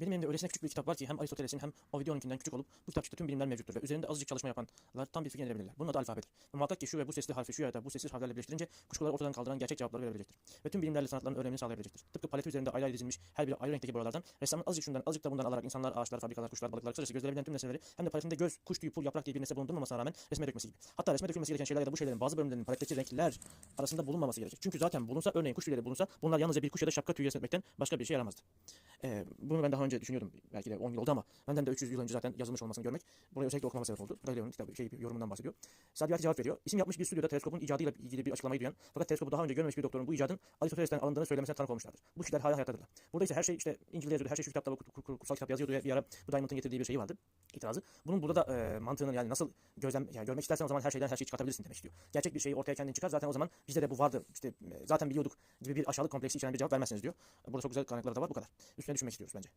Benim elimde öylesine küçük bir kitap var ki hem Aristoteles'in hem Ovidion'unkinden küçük olup bu kitapçıkta tüm bilimler mevcuttur ve üzerinde azıcık çalışma yapanlar tam bir fikir edinebilirler. Bunun adı alfabedir. Ve muhakkak ki şu ve bu sesli harfi şu ya da bu sessiz harflerle birleştirince kuşkuları ortadan kaldıran gerçek cevapları verebilecektir. Ve tüm bilimlerle sanatların öğrenimini sağlayabilecektir. Tıpkı paleti üzerinde ayrı ayrı dizilmiş her biri ayrı renkteki boyalardan ressamın azıcık şundan azıcık da bundan alarak insanlar, ağaçlar, fabrikalar, kuşlar, balıklar kısacası gözlerebilen tüm nesneleri hem de paletinde göz, kuş tüyü, pul, yaprak diye bir nesne bulundurmamasına rağmen resme dökmesi gibi. Hatta resme dökülmesi gereken şeyler ya da bu şeylerin bazı bölümlerinin paletteki renkler arasında bulunmaması gerekir. Çünkü zaten bulunsa örneğin kuş tüyleri bulunsa bunlar yalnızca bir kuş ya da şapka tüyü resmetmekten başka bir şey yaramazdı. Ee, bunu ben daha önce düşünüyordum. Belki de 10 yıl oldu ama benden de 300 yıl önce zaten yazılmış olmasını görmek buraya özellikle okumama sebep oldu. Galileo'nun kitabı, şey, yorumundan bahsediyor. Sadiyati cevap veriyor. İsim yapmış bir stüdyoda teleskopun icadıyla ilgili bir açıklamayı duyan fakat teleskopu daha önce görmemiş bir doktorun bu icadın Aristoteles'ten alındığını söylemesine tanık olmuşlardır. Bu kişiler hala hayattadırlar. Burada ise her şey işte İncil'de yazıyordu. Her şey şu kitapta, kutsal kitap yazıyordu. Bir ara bu Diamond'ın getirdiği bir şey vardı. İtirazı. Bunun burada da e, mantığının yani nasıl gözlem yani görmek istersen o zaman her şeyden her şeyi çıkartabilirsin demek istiyor. Gerçek bir şeyi ortaya kendin çıkar zaten o zaman bizde de bu vardı. İşte zaten biliyorduk gibi bir aşağılık kompleksi içeren bir cevap vermezsiniz diyor. Burada çok güzel kaynakları da var bu kadar. Üstüne düşünmek istiyoruz bence.